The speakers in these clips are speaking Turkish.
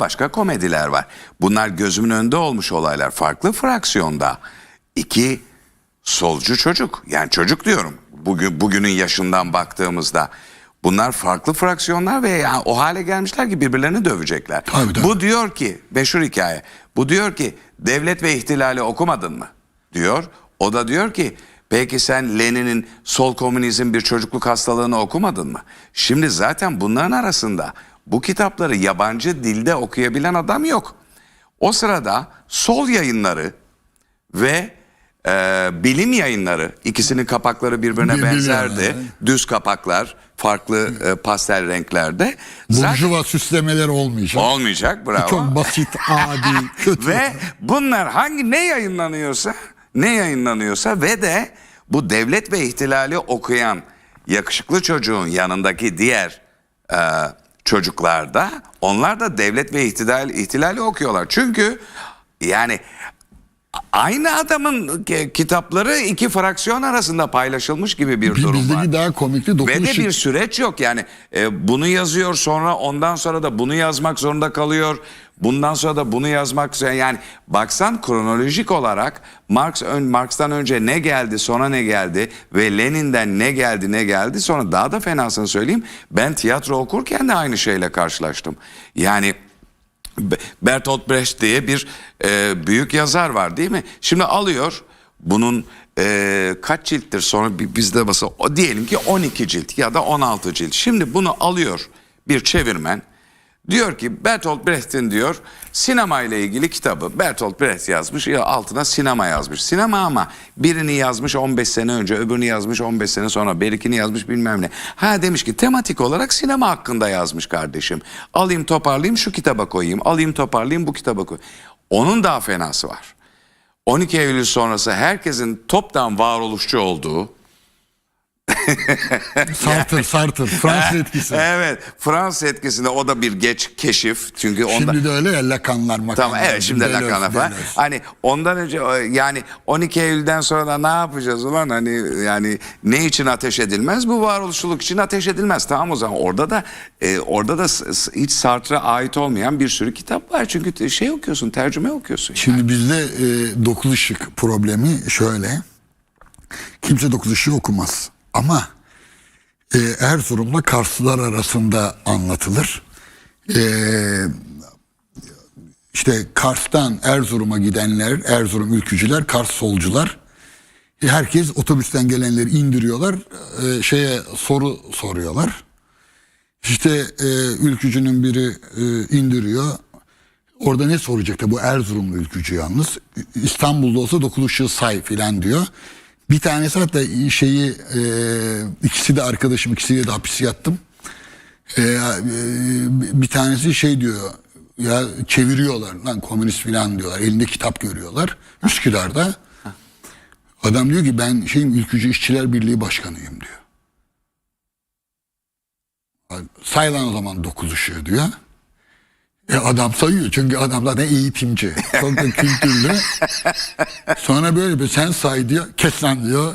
başka komediler var. Bunlar gözümün önünde olmuş olaylar. Farklı fraksiyonda iki solcu çocuk. Yani çocuk diyorum. Bugün bugünün yaşından baktığımızda bunlar farklı fraksiyonlar ve yani o hale gelmişler ki birbirlerini dövecekler. Tabii, tabii. Bu diyor ki meşhur hikaye. Bu diyor ki devlet ve ihtilali okumadın mı? Diyor. O da diyor ki peki sen Lenin'in sol komünizm bir çocukluk hastalığını okumadın mı? Şimdi zaten bunların arasında bu kitapları yabancı dilde okuyabilen adam yok. O sırada sol yayınları ve e, bilim yayınları ikisinin kapakları birbirine Birbirine, benzerdi. evet. Düz kapaklar farklı e, pastel renklerde. Zaten Burjuva süslemeler olmayacak. olmayacak bravo. Çok basit, adi, kötü. Ve bunlar hangi ne yayınlanıyorsa ne yayınlanıyorsa ve de bu devlet ve ihtilali okuyan yakışıklı çocuğun yanındaki diğer e, çocuklar da onlar da devlet ve ihtilal, ihtilali okuyorlar. Çünkü yani aynı adamın ki- kitapları iki fraksiyon arasında paylaşılmış gibi bir Bir- durum var. Bizdeki daha komikli Ve de bir süreç yok yani e, bunu yazıyor sonra ondan sonra da bunu yazmak zorunda kalıyor. Bundan sonra da bunu yazmak zorunda yani baksan kronolojik olarak Marx ön, Marx'tan önce ne geldi sonra ne geldi ve Lenin'den ne geldi ne geldi sonra daha da fenasını söyleyeyim ben tiyatro okurken de aynı şeyle karşılaştım. Yani Be- Bertolt Brecht diye bir e, büyük yazar var değil mi? Şimdi alıyor bunun e, kaç cilttir sonra bi- bizde basın o diyelim ki 12 cilt ya da 16 cilt. Şimdi bunu alıyor bir çevirmen. Diyor ki Bertolt Brecht'in diyor sinema ile ilgili kitabı Bertolt Brecht yazmış ya altına sinema yazmış. Sinema ama birini yazmış 15 sene önce öbürünü yazmış 15 sene sonra berikini yazmış bilmem ne. Ha demiş ki tematik olarak sinema hakkında yazmış kardeşim. Alayım toparlayayım şu kitaba koyayım alayım toparlayayım bu kitaba koyayım. Onun daha fenası var. 12 Eylül sonrası herkesin toptan varoluşçu olduğu Sartır, sartır. Fransız etkisi. Evet Fransız etkisinde o da bir geç keşif. Çünkü onda Şimdi de öyle ya lakanlar makanlar. Tamam evet şimdi Deleuze, Lacan'a falan. Hani ondan önce yani 12 Eylül'den sonra da ne yapacağız ulan hani yani ne için ateş edilmez? Bu varoluşçuluk için ateş edilmez. Tamam o zaman orada da e, orada da hiç Sartre'a ait olmayan bir sürü kitap var. Çünkü şey okuyorsun, tercüme okuyorsun. Şimdi bizde e, dokuz ışık problemi şöyle. Kimse dokuz ışığı okumaz. Ama e, Erzurum'la Karslılar arasında anlatılır. E, işte Kars'tan Erzurum'a gidenler, Erzurum ülkücüler, Kars solcular. E, herkes otobüsten gelenleri indiriyorlar. e, şeye soru soruyorlar. İşte e, ülkücünün biri e, indiriyor. Orada ne soracak bu Erzurumlu ülkücü yalnız. İstanbul'da olsa dokuz say filan diyor. Bir tanesi hatta şeyi e, ikisi de arkadaşım ikisiyle de hapis yattım. E, e, bir tanesi şey diyor ya çeviriyorlar lan komünist filan diyorlar. Elinde kitap görüyorlar. Üsküdar'da. Adam diyor ki ben şeyim ülkücü işçiler birliği başkanıyım diyor. Say lan o zaman dokuz ışığı diyor. E adam sayıyor çünkü adam zaten eğitimci. Çok da kültürlü. Sonra böyle bir sen say diyor. Kes lan diyor.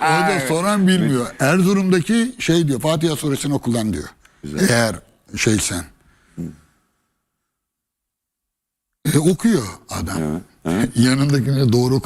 o da soran bilmiyor. Erzurum'daki şey diyor Fatiha suresini okuldan diyor. Eğer şeysen. E, okuyor adam. Yanındakine doğru